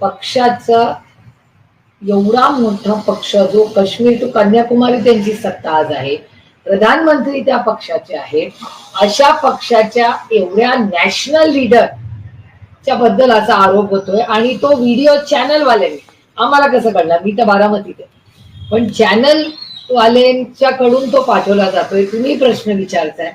पक्षाचा एवढा मोठा पक्ष जो काश्मीर टू कन्याकुमारी त्यांची सत्ता आज आहे प्रधानमंत्री त्या पक्षाचे आहेत अशा पक्षाच्या एवढ्या नॅशनल लीडर च्या बद्दल असा आरोप होतोय आणि तो व्हिडिओ चॅनल वाल्यांनी आम्हाला कसं कळणार? मी तर बारामतीत आहे. पण चॅनल वाल्यांच्याकडून तो पाठवला जातोय. तुम्ही प्रश्न विचारताय.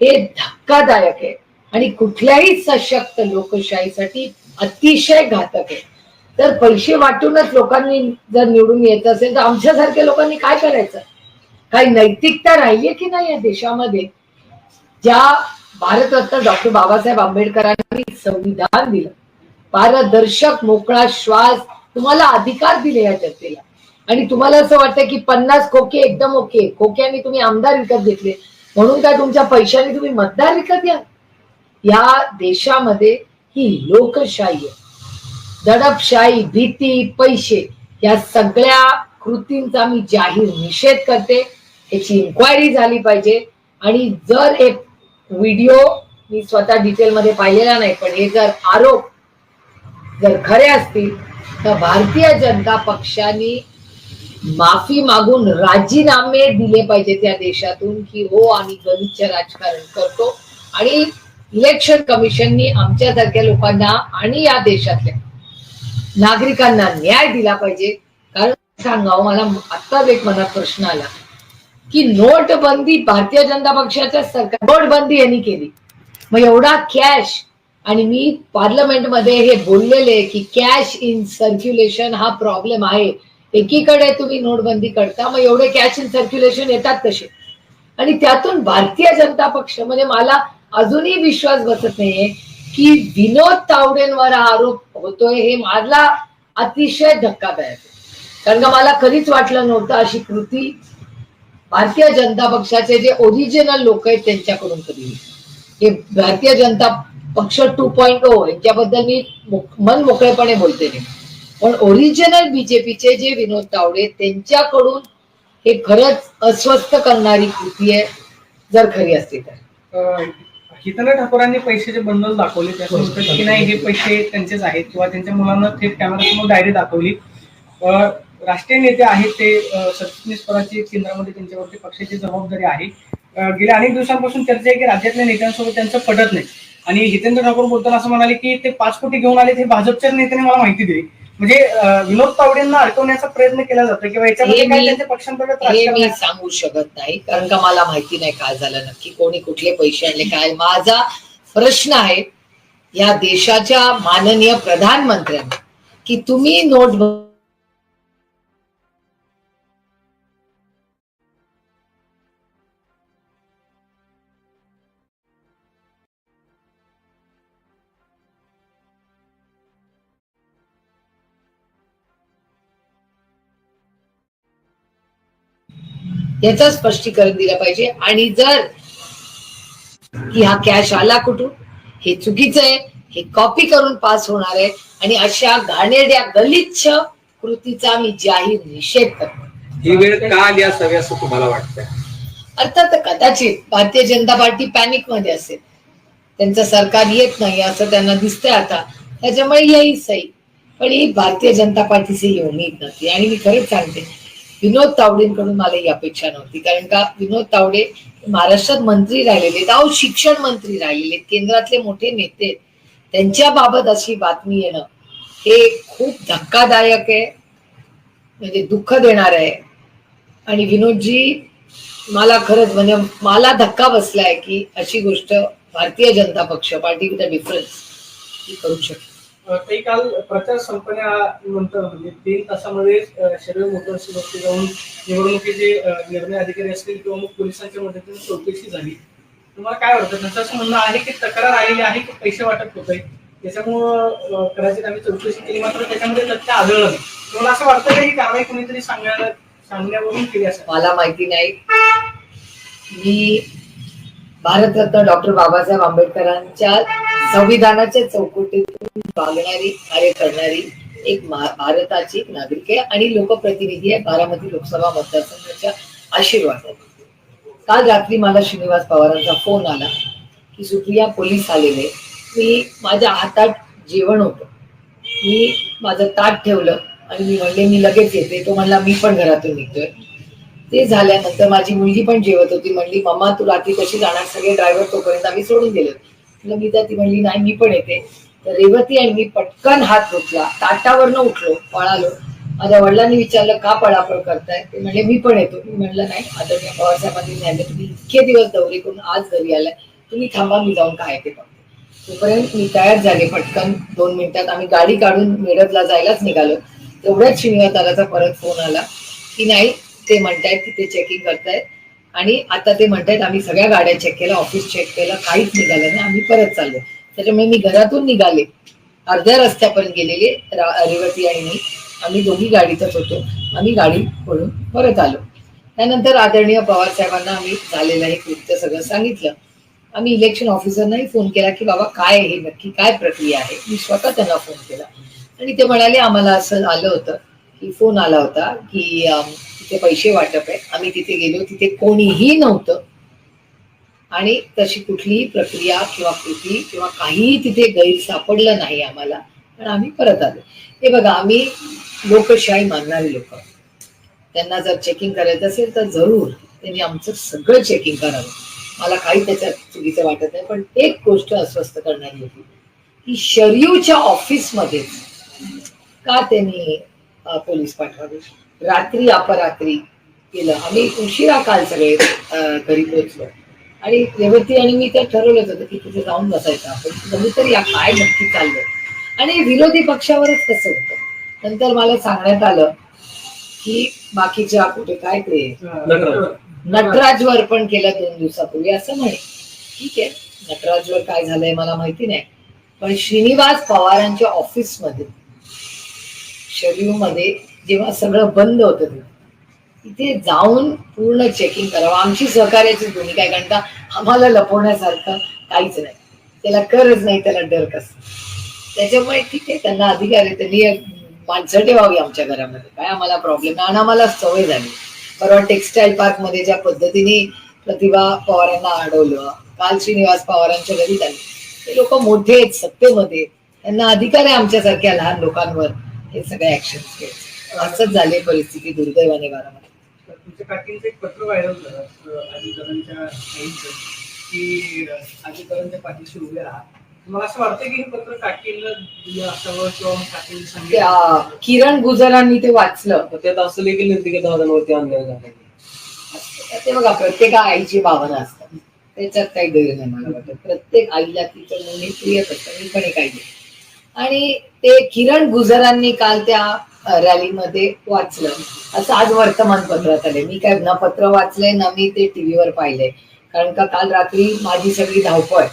हे धक्कादायक आहे. आणि कुठल्याही सशक्त लोकशाहीसाठी अतिशय घातक आहे. तर पैसे वाटूनच लोकांनी जर निवडून येत असेल तर आमच्यासारख्या लोकांनी काय करायचं? काही नैतिकता राहिली की नाही या देशामध्ये? ज्या भारतरत्न डॉक्टर बाबासाहेब आंबेडकरांनी संविधान दिलं पारदर्शक मोकळा श्वास तुम्हाला अधिकार दिले या जनतेला. आणि तुम्हाला असं वाटतं की पन्नास खोके एकदम ओके खोक्याने तुम्ही आमदार विकत घेतले म्हणून काय तुमच्या पैशाने तुम्ही मतदार विकत घ्या? या देशामध्ये ही लोकशाही आहे. दडपशाही भीती पैसे या सगळ्या कृतींचा मी जाहीर निषेध करते. याची इन्क्वायरी झाली पाहिजे. आणि जर एक व्हिडिओ मी स्वतः डिटेलमध्ये पाहिलेला नाही पण हे जर आरोप जर खरे असतील तर भारतीय जनता पक्षाने माफी मागून राजीनामे दिले पाहिजे त्या देशातून की हो आम्ही गलिच्छ राजकारण करतो. आणि इलेक्शन कमिशननी आमच्यासारख्या लोकांना आणि या देशातल्या नागरिकांना न्याय दिला पाहिजे. कारण सांगाव मला आत्ताच एक मनात प्रश्न आला की नोटबंदी भारतीय जनता पक्षाच्या सरकार नोटबंदी यांनी केली. मग एवढा कॅश आणि मी पार्लमेंटमध्ये हे बोललेले की कॅश इन सर्क्युलेशन हा प्रॉब्लेम आहे. एकीकडे तुम्ही नोटबंदी करता मग एवढे कॅश इन सर्क्युलेशन येतात कसे आणि त्यातून भारतीय जनता पक्ष म्हणजे मला अजूनही विश्वास बसत नाहीये की विनोद तावडेंवर हा आरोप होतोय हे मला अतिशय धक्कादायक कारण का मला कधीच वाटलं नव्हतं अशी कृती भारतीय जनता पक्षाचे जे ओरिजिनल लोक आहेत त्यांच्याकडून कधी हे भारतीय जनता पक्ष टू पॉइंट ओ यांच्याबद्दल मी मन मोकळेपणे बोलते नाही. पण ओरिजिनल बीजेपीचे जे विनोद तावडे त्यांच्याकडून हे खरंच अस्वस्थ करणारी कृती आहे जर खरी असते तर. अं, हितन ठाकूरांनी पैशाचे बंडल दाखवले त्याचं होतं की नाही हे पैसे त्यांचेच आहेत किंवा त्यांच्या मुलांना थेट कॅमेरासमोर डायरी दाखवली. राष्ट्रीय नेते आहेत ते सरचिटणीस पदाची केंद्रामध्ये त्यांच्यावरती पक्षाची जबाबदारी आहे. गेल्या अनेक दिवसांपासून चर्चा आहे की राज्यातल्या नेत्यांसोबत त्यांचं पटत नाही. आणि हितेंद्र ठाकूर बोलताना असं म्हणाले की ते पाच कोटी घेऊन आले ते भाजपच्या नेत्याने मला माहिती दिली. म्हणजे विनोद तावडेंना अडकवण्याचा प्रयत्न केला जातो किंवा याच्यामध्ये हे काय मी- त्यांच्या पक्षांतर्गत हे राजकारण मी आहे? सांगू शकत नाही कारण का मला माहिती नाही काय झालं नक्की कोणी कुठले पैसे आणले काय माझा प्रश्न आहे या देशाच्या माननीय प्रधानमंत्र्यांना की तुम्ही नोट याचं स्पष्टीकरण दिलं पाहिजे. आणि जर की हा कॅश आला कुठून? हे चुकीचं आहे. हे कॉपी करून पास होणार आहे. आणि अशा घाणेरड्या गलिच्छ कृतीचा मी जाहीर निषेध करतो. ही वेळ का आली असावी असं तुम्हाला वाटतं अर्थात कदाचित भारतीय जनता पार्टी पॅनिकमध्ये असेल. त्यांचं सरकार येत नाही असं त्यांना दिसतंय आता. त्याच्यामुळे येईल सही. पण ही भारतीय जनता पार्टीची ही उमेद नव्हती. आणि मी खरंच सांगते विनोद तावडेंकडून मला ही अपेक्षा नव्हती. कारण का विनोद तावडे महाराष्ट्रात मंत्री राहिलेले आहेत अहो शिक्षण मंत्री राहिलेले केंद्रातले मोठे नेते त्यांच्या बाबत अशी बातमी येणं हे खूप धक्कादायक आहे म्हणजे दुःख देणार आहे. आणि विनोदजी मला खरंच म्हणजे मला धक्का बसलाय की अशी गोष्ट Bharatiya Janata Paksha party with a difference ही करू शकते. ते काल प्रचार संपण्यानंतर म्हणजे तीन तासामध्ये शरीर मोटर्स जाऊन निवडणुकीचे निर्णय अधिकारी असतील किंवा मग पोलिसांच्या मदतीने चौकशी झाली. तुम्हाला काय वाटतं? त्यांचं असं म्हणणं आहे की तक्रार आलेली आहे की पैसे वाटप होत आहे त्याच्यामुळं कदाचित आम्ही चौकशी केली मात्र त्याच्यामध्ये तथ्य आढळलं नाही. तुम्हाला असं वाटतं का ही कारवाई कोणीतरी सांगायला सांगण्यावरून केली असं मला माहिती नाही. मी भारतरत्न डॉक्टर बाबासाहेब आंबेडकरांच्या संविधानाच्या चौकटीतून वागणारी कार्य करणारी एक भारताची नागरिक आहे आणि लोकप्रतिनिधी आहे. बारामती लोकसभा मतदारसंघाच्या आशीर्वाद काल रात्री मला श्रीनिवास पवारांचा फोन आला की सुप्रिया पोलीस आलेले मी माझ्या हातात जेवण होतं. मी माझं ताट ठेवलं आणि मी म्हणले मी लगेच येते. तो म्हणला मी पण घरातून निघतोय. ते झाल्यानंतर माझी मुलगी पण जेवत होती. म्हणली मम्मा तू रात्री कशी जाणार? सगळे ड्रायव्हर तोपर्यंत आम्ही सोडून दिले मी तर ती म्हणली नाही मी पण येते. तर रेवती आणि मी पटकन हात उठला ताटावरनं उठलो पळालो. माझ्या वडिलांनी विचारलं का पळापळ करताय? ते म्हणले मी पण येतो. मी म्हणलं नाही आता पवारसाहेबांनी तुम्ही इतके दिवस दौरे करून आज घरी आलाय. तुम्ही थांबा मी जाऊन काय ते बघते. तोपर्यंत मी तयार झाले पटकन. दोन मिनिटात आम्ही गाडी काढून मिरजला जायलाच निघालो. तेवढ्याच श्रीनिवास दादाचा परत फोन आला की नाही ते म्हणतायत की ते चेकिंग करतायत. आणि आता ते म्हणतायत आम्ही सगळ्या गाड्या चेक केल्या ऑफिस चेक केलं काहीच निघालं नाही. आम्ही परत चाललो. त्याच्यामुळे मी घरातून निघाले. अर्ध्या रस्त्यापर्यंत गेलेले रेवती आणि मी. आम्ही दोघी गाडीतच होतो. आम्ही गाडी पळून परत आलो. त्यानंतर आदरणीय पवार साहेबांना आम्ही झालेलं हे कृत्य सगळं सांगितलं. आम्ही इलेक्शन ऑफिसरनाही फोन केला की बाबा काय हे? नक्की काय प्रक्रिया आहे? मी स्वतः त्यांना फोन केला. आणि ते म्हणाले आम्हाला असं आलं होतं की फोन आला होता की तिथे पैसे वाटप आहे. आम्ही तिथे गेलो. तिथे कोणीही नव्हतं. आणि तशी कुठलीही प्रक्रिया किंवा कृती किंवा काहीही तिथे गैर सापडलं नाही आम्हाला पण आम्ही परत आलो. हे बघा आम्ही लोकशाही मानणारी लोक. त्यांना जर चेकिंग करायचं असेल तर जरूर त्यांनी आमचं सगळं चेकिंग करावं. मला काही त्याच्यात चुकीचं वाटत नाही पण एक गोष्ट अस्वस्थ करणारी होती. की शरीवच्या ऑफिसमध्ये का त्यांनी पोलीस पाठवावे? रात्री अपरात्री केलं. आम्ही उशिरा काल सगळे घरी पोहोचलो. आणि रेवती आणि मी तर ठरवलंच होतं की तिथे जाऊन बसायचं आपण. जमू तर या काय नक्की चाललंय? आणि विरोधी पक्षावरच कसं होतं. नंतर मला सांगण्यात आलं की बाकीच्या कुठे काय ते नटराजवर पण केलं दोन दिवसापूर्वी असं म्हणे. ठीक आहे नटराजवर काय झालंय मला माहिती नाही. पण श्रीनिवास पवारांच्या ऑफिसमध्ये मध्ये जेव्हा सगळं बंद होतं तेव्हा, तिथे जाऊन पूर्ण चेकिंग करावं. आमची सहकार्याची भूमिका आहे कारण का आम्हाला लपवण्यासारखं काहीच नाही. त्याला करच नाही त्याला डर कस? त्याच्यामुळे ठीक आहे त्यांना अधिकार आहे त्यांनी माणसं ठेवावी आमच्या घरामध्ये. काय आम्हाला प्रॉब्लेम आणि आम्हाला सवय झाली. परवा टेक्स्टाईल पार्कमध्ये ज्या पद्धतीने प्रतिभा पवारांना अडवलं काल श्रीनिवास पवारांच्या घरी झाली. ते लोक मोठे आहेत सत्तेमध्ये. त्यांना अधिकार आहे आमच्यासारख्या लहान लोकांवर हे सगळे ऍक्शन घ्यायचे. असंच झाले परिस्थिती दुर्दैवाने बारामध्ये तुमच्या काकींचं एक पत्र व्हायरल झालं आईचं की अजितदादांच्या पाठीशी उभे राहा. मला असं वाटतं की हे पत्र काकींना दिलं असावं किंवा मग काकींनी त्या सांगितलं किरण गुजरांनी ते वाचलं. त्यात असं देखील की दादांवरती अन्याय झाला. ते बघा प्रत्येक आईची भावना असतात. त्याच्यात काही गैर नाही. मला वाटत प्रत्येक आईला तिचं मुली प्रियच असतं. मी पण एक आई आहे. आणि ते किरण गुजरांनी काल त्या रॅलीमध्ये वाचलं. असं आज वर्तमानपत्रात आले मी काय ना पत्र वाचलंय ना मी ते टीव्हीवर पाहिलंय. कारण का काल रात्री माझी सगळी धावपळ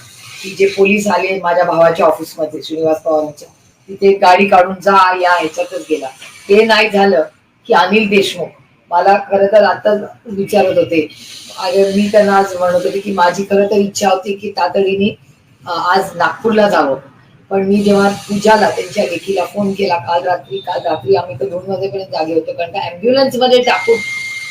की जे पोलीस आले माझ्या भावाच्या ऑफिसमध्ये श्रीनिवास पवारांच्या तिथे गाडी काढून जा या ह्याच्यातच गेला. ते नाही झालं की अनिल देशमुख. मला खरं तर आता विचारत होते. अरे मी त्यांना आज म्हणत होते की माझी खरं तर इच्छा होती की तातडीने आज नागपूरला जावं. पण मी जेव्हा पूजाला त्यांच्या लेखीला फोन केला काल रात्री काल रात्री आम्ही तर दोन वाजेपर्यंत जागे होतो कारण का अँब्युलन्समध्ये टाकून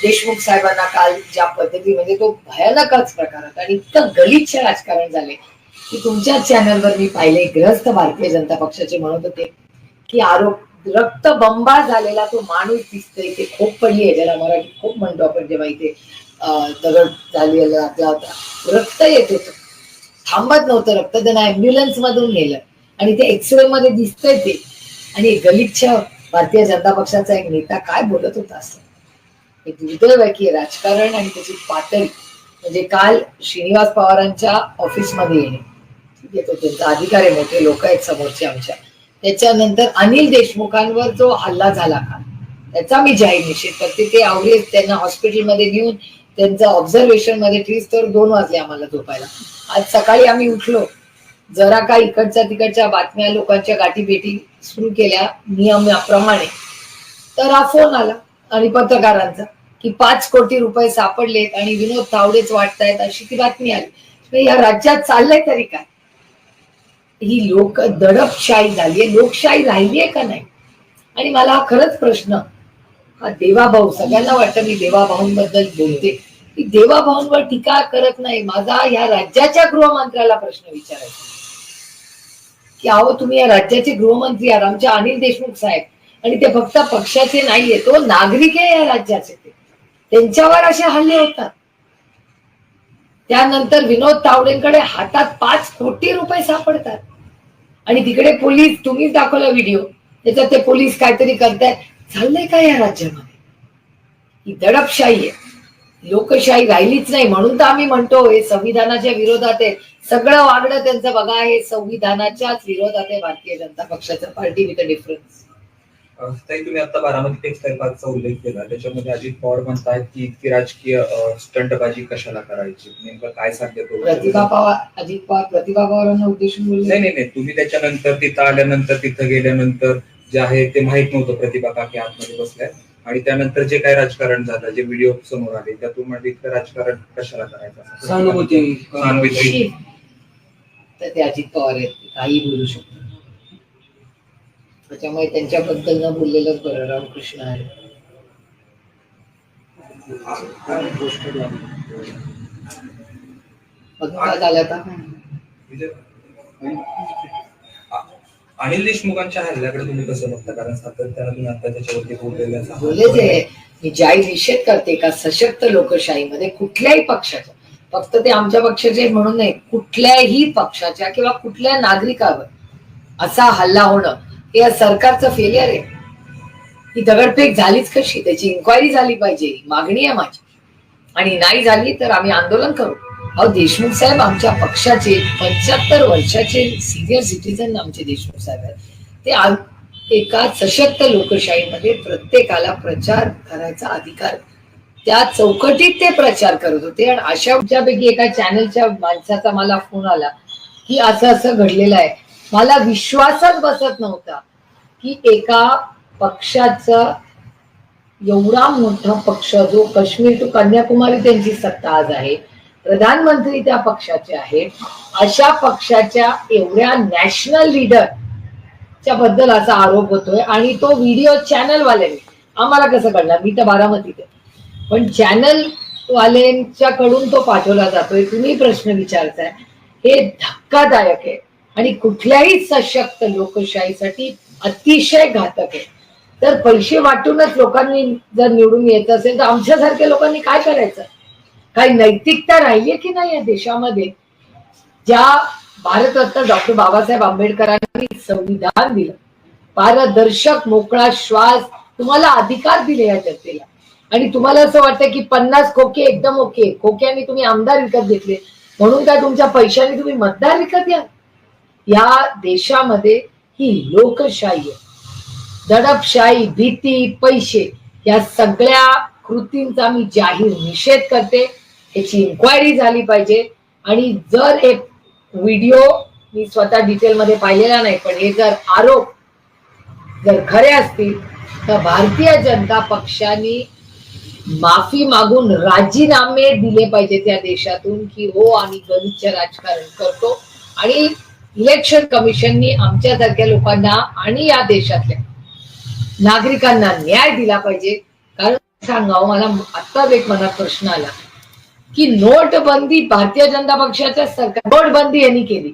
देशमुख साहेबांना काल ज्या पद्धती म्हणजे तो भयानकच प्रकार होता आणि इतकं गलिच्छ राजकारण झाले की तुमच्या चॅनलवर मी पाहिले ग्रस्त भारतीय जनता पक्षाचे म्हणत होते की आरोप रक्त बंबाळ झालेला तो माणूस दिसतोय ते खूप पडली आहे ज्याला मराठी खूप म्हणतो आपण जेव्हा इथे दगड झालेला आपला होता रक्त येत होतं. थांबत नव्हतं रक्त त्यांना अँब्युलन्स मधून नेलं. आणि ते एक्सरे मध्ये दिसतंय ते. आणि गलिच्छ भारतीय जनता पक्षाचा एक नेता काय बोलत होता असं? एक दुर्दैव आहे की राजकारण आणि त्याची पातळी. म्हणजे काल श्रीनिवास पवारांच्या ऑफिसमध्ये येणे. ठीक आहे तो त्यांचा अधिकार आहे मोठे लोक आहेत समोरचे आमच्या. त्याच्यानंतर अनिल देशमुखांवर जो हल्ला झाला काल त्याचा मी जाहीर निषेध करते. ते आवडे त्यांना हॉस्पिटलमध्ये घेऊन त्यांचं ऑब्झर्वेशनमध्ये ठेवीस तर दोन वाजले आम्हाला झोपायला. आज सकाळी आम्ही उठलो. जरा का इकडच्या तिकडच्या बातम्या लोकांच्या गाठी भेटी सुरू केल्या नियमाप्रमाणे तर हा फोन आला आणि पत्रकारांचा की पाच कोटी रुपये सापडलेत आणि विनोद तावडेच वाटतायत अशी ती बातमी आली. या राज्यात चाललंय तरी काय? ही लोक दडपशाही झालीये. लोकशाही राहिलीये का नाही? आणि मला हा खरंच प्रश्न हा देवाभाऊ सगळ्यांना वाटतं मी देवाभाऊंबद्दल बोलते. की देवाभाऊंवर टीका करत नाही. माझा या राज्याच्या गृहमंत्र्याला प्रश्न विचारायचा. की अहो तुम्ही या राज्याचे गृहमंत्री आहात आमचे अनिल देशमुख साहेब. आणि ते फक्त पक्षाचे नाहीये तो नागरिक आहे या राज्याचे ते. त्यांच्यावर असे हल्ले होतात. त्यानंतर विनोद तावडेंकडे हातात पाच कोटी रुपये सापडतात. आणि तिकडे पोलीस तुम्हीच दाखवला व्हिडिओ. त्याच्यात ते पोलीस काहीतरी करतायत. झालंय का या राज्यामध्ये? ही दडपशाही आहे. लोकशाही राहिलीच नाही म्हणून तर आम्ही म्हणतो हे संविधानाच्या विरोधात आहे. सगळं वागणं त्यांचं बघा हे संविधानाच्याच विरोधात आहे भारतीय जनता पक्षाचं. पार्टी विथ डिफरन्स अं, ताई तुम्ही आता बारामती टेक्सटाईल पार्कचा उल्लेख केला. त्याच्यामध्ये अजित पवार म्हणतायत की इतकी राजकीय स्टंटबाजी कशाला करायची? नेमकं काय सांगते तो? प्रतिभा पवार अजित पवार प्रतिभा पवारांना उद्देशून नाही बोलले? नाही नाही तुम्ही त्याच्यानंतर तिथं आल्यानंतर तिथं गेल्यानंतर जे आहे ते माहीत नव्हतं प्रतिभा काकी आतमध्ये बसल्या आणि त्यानंतर जे काही राजकारण झालं जे व्हिडिओ समोर आले त्यातून म्हणजे इतकं राजकारण कशाला करायचं? सहानुभूती सहानुभूती. तर ते अजित पवार आहेत काही बोलू शकतात. त्याच्यामुळे त्यांच्याबद्दल न बोललेलंच बरं रामकृष्ण आहे. अनिल देशमुखांच्या हल्ल्याकडे तुम्ही कसं बघता? कारण सातत्यानं तुम्ही आता त्याच्यावरती बोललेलं. बोललेच आहे मी जाहीर निषेध करते का सशक्त लोकशाहीमध्ये कुठल्याही पक्षाच्या फक्त ते आमच्या पक्षाचे म्हणून नाही कुठल्याही पक्षाच्या किंवा कुठल्या नागरिकावर असा हल्ला होणं हे या सरकारचं फेलियर आहे. ही दगडफेक झालीच कशी? त्याची इन्क्वायरी झाली पाहिजे मागणी आहे माझी. आणि नाही झाली तर आम्ही आंदोलन करू. अहो देशमुख साहेब आमच्या पक्षाचे पंच्याहत्तर वर्षाचे सिनियर सिटीजन आमचे देशमुख साहेब आहेत. ते एका सशक्त लोकशाहीमध्ये प्रत्येकाला प्रचार करायचा अधिकार त्या चौकटीत ते प्रचार करत होते. आणि अशा पैकी एका चॅनलच्या माणसाचा मला फोन आला की असं असं घडलेलं आहे. मला विश्वासच बसत नव्हता की एका पक्षाचा एवढा मोठा पक्ष जो काश्मीर टू कन्याकुमारी त्यांची सत्ता आज आहे प्रधानमंत्री त्या पक्षाचे आहेत अशा पक्षाच्या एवढ्या नॅशनल लीडर च्या बद्दल असा आरोप होतोय. आणि तो व्हिडिओ चॅनलवाल्यांनी आम्हाला कसं कळणार? मी तर बारामतीत आहे. पण चॅनल वाल्यांच्याकडून तो पाठवला जातोय. तुम्ही प्रश्न विचारताय. हे धक्कादायक आहे. आणि कुठल्याही सशक्त लोकशाहीसाठी अतिशय घातक आहे. तर पैसे वाटूनच लोकांनी जर निवडून येत असेल तर आमच्यासारख्या लोकांनी काय करायचं? काही नैतिकता राहिली की नाही या देशामध्ये? ज्या भारतरत्न डॉक्टर बाबासाहेब आंबेडकरांनी संविधान दिलं पारदर्शक मोकळा श्वास तुम्हाला अधिकार दिले या जनतेला. आणि तुम्हाला असं वाटतं की पन्नास खोके एकदम ओके खोक्याने तुम्ही आमदार विकत घेतले म्हणून काय तुमच्या पैशाने तुम्ही मतदार विकत घ्या. या देशामध्ये ही लोकशाही आहे. दडपशाही भीती पैसे या सगळ्या कृतींचा मी जाहीर निषेध करते. याची इन्क्वायरी झाली पाहिजे. आणि जर हे व्हिडिओ मी स्वतः डिटेलमध्ये पाहिलेला नाही पण हे जर आरोप जर खरे असतील तर भारतीय जनता पक्षाने माफी मागून राजीनामे दिले पाहिजे त्या देशातून की हो आम्ही गलिच्छ राजकारण करतो. आणि इलेक्शन कमिशननी आमच्यासारख्या लोकांना आणि या देशातल्या नागरिकांना न्याय दिला पाहिजे. कारण सांगावं मला आत्ताच एक मनात प्रश्न आला की नोटबंदी भारतीय जनता पक्षाच्या सरकार नोटबंदी यांनी केली.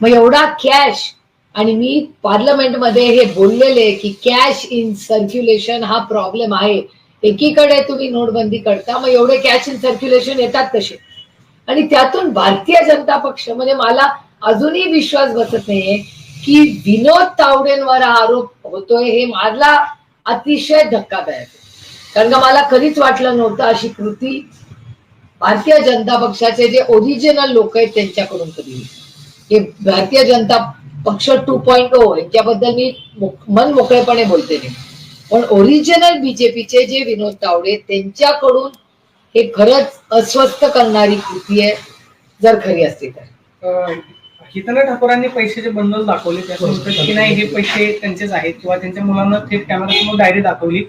मग एवढा कॅश आणि मी पार्लमेंटमध्ये हे बोललेले की कॅश इन सर्क्युलेशन हा प्रॉब्लेम आहे. एकीकडे तुम्ही नोटबंदी करता मग एवढे कॅश इन सर्क्युलेशन येतात कसे आणि त्यातून भारतीय जनता पक्ष म्हणजे मला अजूनही विश्वास बसत नाहीये की विनोद तावडेंवर हा आरोप होतोय हे मला अतिशय धक्कादायक कारण का मला कधीच वाटलं नव्हतं अशी कृती भारतीय जनता पक्षाचे जे ओरिजिनल लोक आहेत त्यांच्याकडून कधी हे भारतीय जनता पक्ष टू पॉइंट ओ यांच्याबद्दल मी मन मोकळेपणे बोलते नाही पण ओरिजिनल बीजेपीचे जे विनोद तावडे त्यांच्याकडून हे खरंच अस्वस्थ करणारी कृती आहे जर खरी असती तर. अं, हितनर ठाकूरांनी पैशाचे बंडल दाखवले त्यातून म्हणतात की नाही हे पैसे त्यांचेच आहेत किंवा त्यांच्या मुलांना थेट कॅमेरासमोर डायरी दाखवली.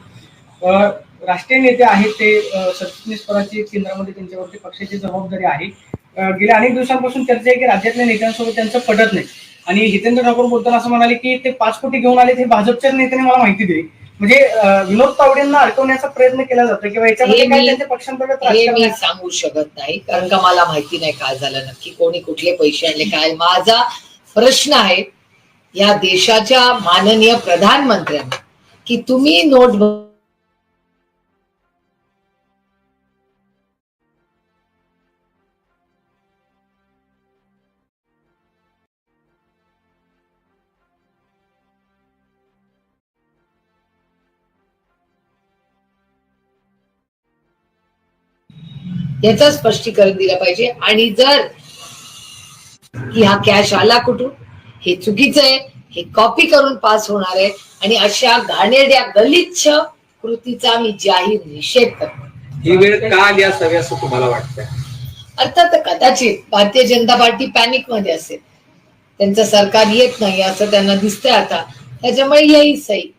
राष्ट्रीय नेते आहेत ते सरचिटणीस पदाची केंद्रामध्ये त्यांच्यावरती पक्षाची जबाबदारी आहे. गेल्या अनेक दिवसांपासून चर्चा आहे की राज्यातल्या नेत्यांसोबत त्यांचं पटत नाही. आणि हितेंद्र ठाकूर बोलताना असं म्हणाले की ते पाच कोटी घेऊन आले ते भाजपच्या नेत्याने मला माहिती दिली. म्हणजे विनोद तावडेंना अडकवण्याचा प्रयत्न केला जातो किंवा याच्यामध्ये हे काय मी- त्यांच्या पक्षांतर्गत हे मी? सांगू शकत नाही कारण का मला माहिती नाही काय झालं नक्की कोणी कुठले पैसे आणले काय माझा प्रश्न आहे या देशाच्या माननीय प्रधानमंत्र्यांना की तुम्ही नोट याचं स्पष्टीकरण दिलं पाहिजे. आणि जर की हा कॅश आला कुठून? हे चुकीचं आहे. हे कॉपी करून पास होणार आहे. आणि अशा घाणेरड्या गलिच्छ कृतीचा मी जाहीर निषेध करतो. ही वेळ का आली असावी असं तुम्हाला वाटतंय? अर्थात कदाचित भारतीय जनता पार्टी पॅनिकमध्ये असेल. त्यांचं सरकार येत नाही असं त्यांना दिसतंय आता. त्याच्यामुळे येईल सही.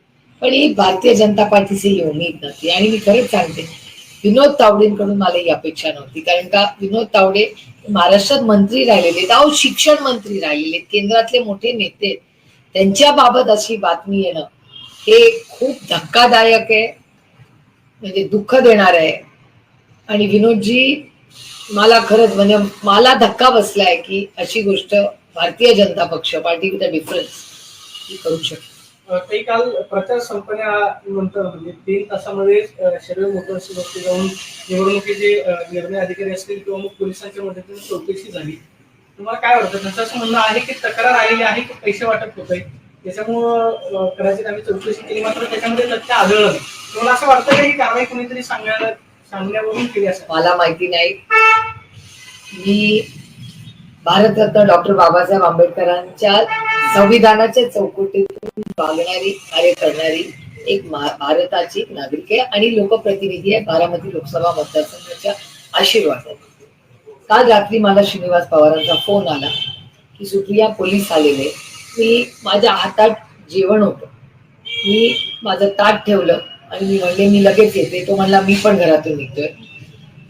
पण ही भारतीय जनता पार्टीची ही उमेद नव्हती. आणि मी खरंच सांगते विनोद तावडेंकडून मला ही अपेक्षा नव्हती. कारण का विनोद तावडे महाराष्ट्रात मंत्री राहिलेले आहेत अहो शिक्षण मंत्री राहिलेले केंद्रातले मोठे नेते त्यांच्या बाबत अशी बातमी येणं हे खूप धक्कादायक आहे म्हणजे दुःख देणार आहे. आणि विनोदजी मला खरंच म्हणजे मला धक्का बसलाय की अशी गोष्ट Bharatiya Janata Paksha party with difference करू शकते. ते काल प्रचार संपण्यानंतर म्हणजे तीन तासामध्ये शरीर मोटर्सची बसती जाऊन निवडणुकीचे निर्णय अधिकारी असतील किंवा मग पोलिसांच्या मदतीने चौकशी झाली. तुम्हाला काय वाटतं? त्यांचं असं म्हणणं आहे की तक्रार आलेली आहे की पैसे वाटप होत आहे त्याच्यामुळं कदाचित आम्ही चौकशी केली मात्र त्याच्यामध्ये तथ्य आढळलं नाही. तुम्हाला असं वाटतं का ही कारवाई कोणीतरी सांगायला सांगण्यावरून केली असं मला माहिती नाही. मी भारतरत्न डॉक्टर बाबासाहेब आंबेडकरांच्या संविधानाच्या चौकटीतून वागणारी कार्य करणारी एक भारताची नागरिक आहे आणि लोकप्रतिनिधी आहे. बारामती लोकसभा मतदारसंघाच्या आशीर्वाद काल रात्री मला श्रीनिवास पवारांचा फोन आला की सुप्रिया पोलीस आलेले. मी माझ्या हातात जेवण होतं. मी माझं ताट ठेवलं आणि मी म्हणले मी लगेच येते. तो म्हणला मी पण घरातून निघतोय.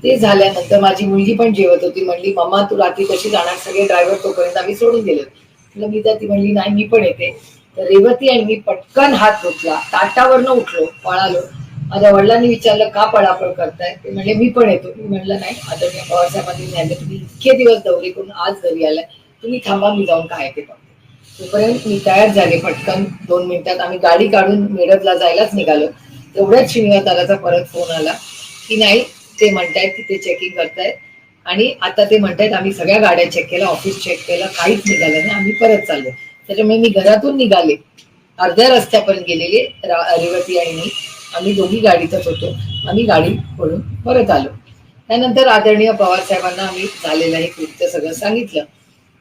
ते झाल्यानंतर माझी मुलगी पण जेवत होती. म्हणली मम्मा तू रात्री कशी जाणार? सगळे ड्रायव्हर तोपर्यंत आम्ही सोडून दिले तुला मी तर ती म्हणली नाही मी पण येते. तर रेवती आणि मी पटकन हात धुतला. ताटावरनं उठलो पळालो. माझ्या वडिलांनी विचारलं का पळापळ करताय? ते म्हणले मी पण येतो. मी म्हणलं नाही आता मी पवारसाहेबांनी न्यायला तुम्ही इतके दिवस दौरे करून आज घरी आलाय. तुम्ही थांबा मी जाऊन काय ते बघते. तोपर्यंत मी तयार झाले पटकन. दोन मिनिटात आम्ही गाडी काढून मेडतला जायलाच निघालो. तेवढ्याच श्रीनिवास दादाचा परत फोन आला. की नाही ते म्हणतायत की ते चेकिंग करतायत. आणि आता ते म्हणतायत आम्ही सगळ्या गाड्या चेक केल्या ऑफिस चेक केलं काहीच निघालं नाही आम्ही परत चाललो त्याच्यामुळे मी घरातून निघाले. अर्ध्या रस्त्यापर्यंत गेलेले रेवती आणि मी. आम्ही दोघी गाडीतच होतो. आम्ही गाडी खोडून परत आलो. त्यानंतर आदरणीय पवार साहेबांना आम्ही झालेलं हे कृत्य सगळं सांगितलं.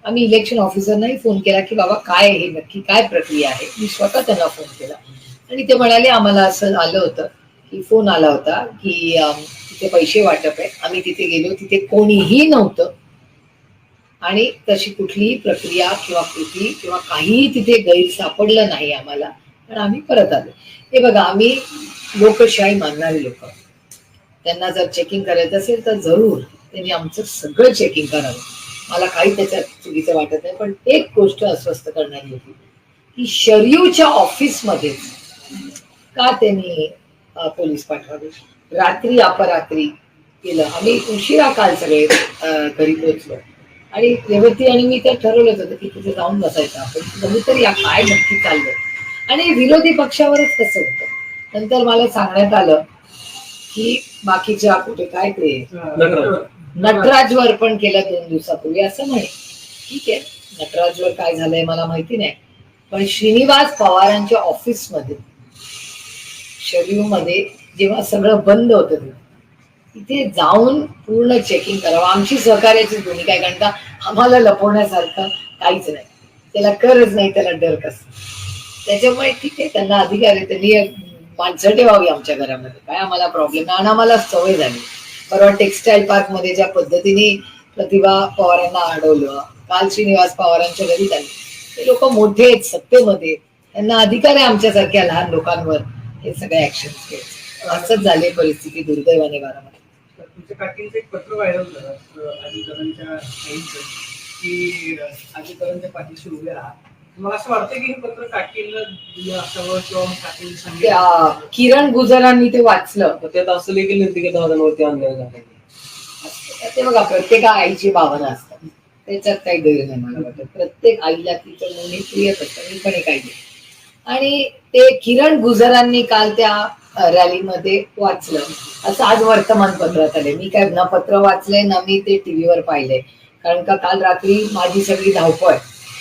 आम्ही इलेक्शन ऑफिसरनाही फोन केला की बाबा काय हे? नक्की काय प्रक्रिया आहे? मी स्वतः त्यांना फोन केला. आणि ते म्हणाले आम्हाला असं आलं होतं की फोन आला होता की तिथे पैसे वाटप आहे आम्ही तिथे गेलो तिथे कोणीही नव्हतं. आणि तशी कुठलीही प्रक्रिया किंवा कृती किंवा काहीही तिथे गैर सापडलं नाही आम्हाला. पण आम्ही परत आलो. हे बघा आम्ही लोकशाही मानणारे लोक त्यांना जर चेकिंग करायचं असेल तर जरूर त्यांनी आमचं सगळं चेकिंग करावं. मला काही त्याच्यात चुकीचं वाटत नाही पण एक गोष्ट अस्वस्थ करणारी होती. की शरीवच्या ऑफिसमध्येच का त्यांनी पोलीस पाठवावे? रात्री अपरात्री केलं. आम्ही उशिरा काल सगळे घरी पोहोचलो. आणि रेवती आणि मी तर ठरवलंच होतं की तिथे जाऊन बसायचं आपण. बघू तर या काय नक्की चाललंय. आणि विरोधी पक्षावरच कसं होतं. नंतर मला सांगण्यात आलं की बाकीच्या कुठे काय ते नटराज. नटराजवर पण केलं दोन दिवसापूर्वी असं म्हणे. ठीक आहे. नटराजवर काय झालंय मला माहिती नाही. पण श्रीनिवास पवारांच्या ऑफिसमध्ये मध्ये जेव्हा सगळं बंद होतं ते, तिथे जाऊन पूर्ण चेकिंग करावं. आमची सहकार्याची भूमिका आहे कारण का आम्हाला लपवण्यासारखं काहीच नाही. त्याला करच नाही त्याला डर कस? त्याच्यामुळे ठीक आहे त्यांना अधिकार आहे. त्यांनी माणसं ठेवावी आमच्या घरामध्ये. काय आम्हाला प्रॉब्लेम नाही. आणि आम्हाला सवय झाली. परवा टेक्स्टाईल पार्कमध्ये ज्या पद्धतीने प्रतिभा पवारांना अडवलं काल श्रीनिवास पवारांच्या घरी झाली. ते लोक मोठे आहेत सत्तेमध्ये. त्यांना अधिकार आहे आमच्यासारख्या लहान लोकांवर हे सगळे ऍक्शन घ्यायचे. असंच झाले परिस्थिती दुर्दैवाने बारामती. तुमच्या काकींचं एक पत्र व्हायरल झालं अ, अजितदादांच्या आईचं की अ, अजितदादांच्या पाठीशी उभे राहा. मला असं वाटतं की हे पत्र काकींना दिलं असावं किंवा मग काकींनी सांगितलं त्या किरण गुजरांनी ते वाचलं. मग त्यात असं देखील नाही की दादांवरती अन्याय झाला ते बघा प्रत्येका आईची भावना असतात. त्याच्यात काही गैर नाही मला वाटत. प्रत्येक आईला तिचं मुली प्रियच असतं मी पण एक आई आहे. आणि ते किरण गुजरांनी काल त्या रॅलीमध्ये वाचलं. असं आज वर्तमानपत्रात आले मी काय ना पत्र वाचलंय ना मी ते टीव्हीवर पाहिलंय. कारण का काल रात्री माझी सगळी धावपळ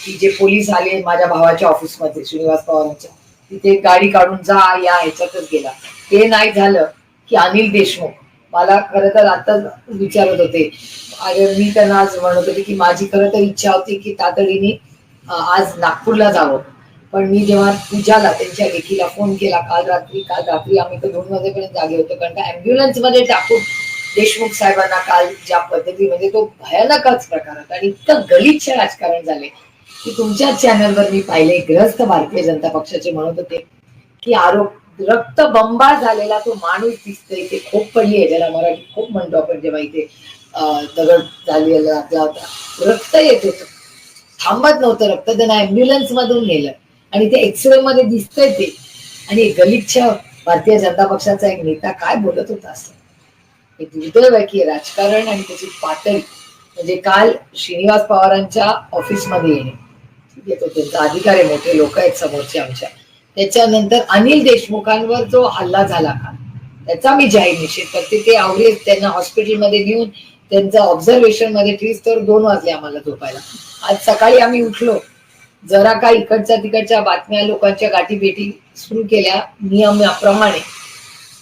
की जे पोलीस आले माझ्या भावाच्या ऑफिसमध्ये श्रीनिवास पवारांच्या तिथे गाडी काढून जा या ह्याच्यातच गेला. ते नाही झालं की अनिल देशमुख मला खरं तर आता विचारत होते. अरे मी त्यांना आज म्हणत होते की माझी खरं तर इच्छा होती की तातडीने आज नागपूरला जावं. पण मी जेव्हा पूजाला त्यांच्या लेखीला फोन केला काल रात्री काल रात्री आम्ही तर दोन वाजेपर्यंत जागे होतो कारण का ऍम्ब्युलन्समध्ये टाकून देशमुख साहेबांना काल ज्या पद्धती म्हणजे तो भयानकच प्रकार होता आणि इतकं गलिच्छ राजकारण झाले की तुमच्या चॅनलवर मी पाहिले ग्रस्त भारतीय जनता पक्षाचे म्हणत होते की आरोप रक्त बंबाळ झालेला तो माणूस दिसतोय ते खूप पडली आहे ज्याला मराठी खूप म्हणतो आपण जेव्हा इथे दगड झालेला लागला होता रक्त येत होतं. थांबत नव्हतं रक्त त्यांना ऍम्ब्युलन्स मधून नेलं. आणि ते एक्सरे मध्ये दिसतंय ते. आणि गलिच्छ भारतीय जनता पक्षाचा एक नेता काय बोलत होता असं? एक दुर्दैव आहे की राजकारण आणि त्याची पातळी म्हणजे काल श्रीनिवास पवारांच्या ऑफिसमध्ये येणे. ठीक आहे तो त्यांचा अधिकार आहे मोठे लोक आहेत समोरचे आमच्या. त्याच्यानंतर अनिल देशमुखांवर जो हल्ला झाला का त्याचा मी जाहीर निषेध करते. ते आवडे त्यांना हॉस्पिटलमध्ये नेऊन त्यांचं ऑब्झर्वेशनमध्ये तर दोन वाजले आम्हाला झोपायला. आज सकाळी आम्ही उठलो. जरा का इकडच्या तिकडच्या बातम्या लोकांच्या गाठी भेटी सुरू केल्या नियमाप्रमाणे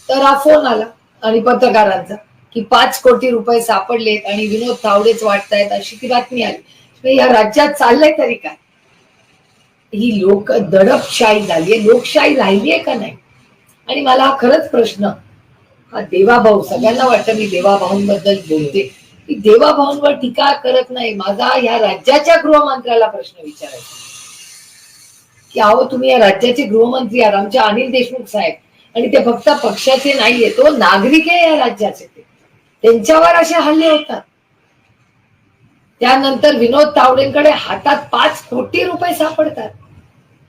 तर हा फोन आला आणि पत्रकारांचा की पाच कोटी रुपये सापडलेत आणि विनोद तावडेच वाटतायत अशी ती बातमी आली. या राज्यात चाललंय तरी काय? ही लोक दडपशाही झालीये लोकशाही राहिली आहे का नाही? आणि मला हा खरंच प्रश्न हा देवाभाऊ सगळ्यांना वाटतं मी देवाभाऊंबद्दल बोलते. की देवाभाऊंवर टीका करत नाही. माझा ह्या राज्याच्या गृहमंत्र्याला प्रश्न विचारायचा. की अहो तुम्ही या राज्याचे गृहमंत्री आहात आमचे अनिल देशमुख साहेब. आणि ते फक्त पक्षाचे नाहीये तो नागरिक आहे या राज्याचे ते. त्यांच्यावर असे हल्ले होतात. त्यानंतर विनोद तावडेंकडे हातात पाच कोटी रुपये सापडतात.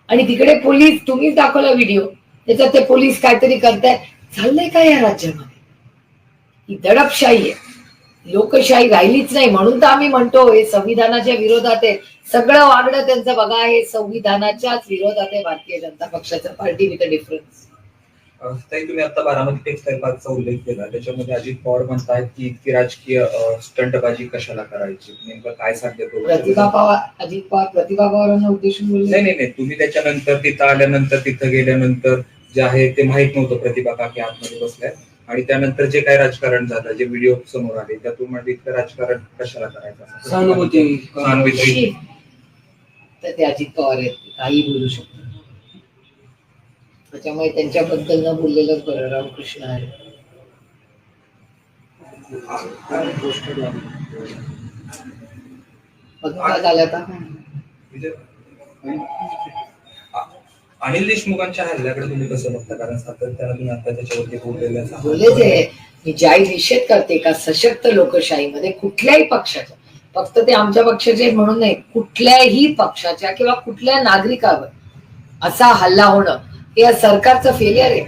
आणि तिकडे पोलीस तुम्हीच दाखवला व्हिडिओ. त्याच्यात ते पोलीस काहीतरी करतायत. चाललंय काय या राज्यामध्ये? ही दडपशाही आहे. लोकशाही राहिलीच नाही. म्हणून तर आम्ही म्हणतो हे संविधानाच्या विरोधात आहे. सगळं वागणं त्यांचं बघा हे संविधानाच्याच विरोधात आहे भारतीय जनता पक्षाचं. पार्टी विथ डिफरन्स अं, ताई तुम्ही आता बारामती टेक्सटाईल पार्कचा उल्लेख केला. त्याच्यामध्ये अजित पवार म्हणतायत की इतकी राजकीय स्टंटबाजी कशाला करायची? नेमकं काय सांगते प्रतिभा पवार अजित पवार प्रतिभा पवारांना उद्देशून नाही बोलले नाही नाही. तुम्ही त्याच्यानंतर तिथं आल्यानंतर तिथं गेल्यानंतर जे आहे ते माहीत नव्हतं प्रतिभा काकी आतमध्ये बसल्या. आणि त्यानंतर जे काही राजकारण झालं जे व्हिडिओ समोर आले त्यातून म्हणजे इतकं राजकारण कशाला करायचं? सहानुभूती. सहानुभूती. तर ते अजित पवार आहेत काही बोलू शकतात त्याच्यामुळे त्यांच्याबद्दल न बोललेलंच बरं रामकृष्ण आहे. काय झालं आता म्हणजे अ- अनिल देशमुखांच्या हल्ल्याकडे तुम्ही कसं बघता? कारण सातत्यानं तुम्ही आता त्याच्यावरती बोललेलं आहात. मी ज्याही निषेध करते का सशक्त लोकशाहीमध्ये कुठल्याही पक्षाच्या फक्त ते आमच्या पक्षाचे म्हणून नाही कुठल्याही पक्षाच्या किंवा कुठल्या नागरिकावर असा हल्ला होणं हे या सरकारचं फेलियर आहे.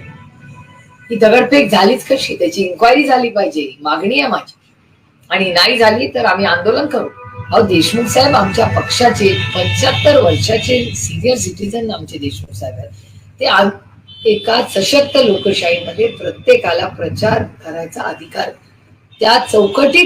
ही दगडफेक झालीच कशी? त्याची इन्क्वायरी झाली पाहिजे. मागणी आहे माझी. आणि नाही झाली तर आम्ही आंदोलन करू. अहो देशमुख साहेब आमच्या पक्षाचे पंच्याहत्तर वर्षाचे सिनियर सिटीजन आमचे देशमुख साहेब आहेत. ते एका सशक्त लोकशाहीमध्ये प्रत्येकाला प्रचार करायचा अधिकार त्या चौकटीत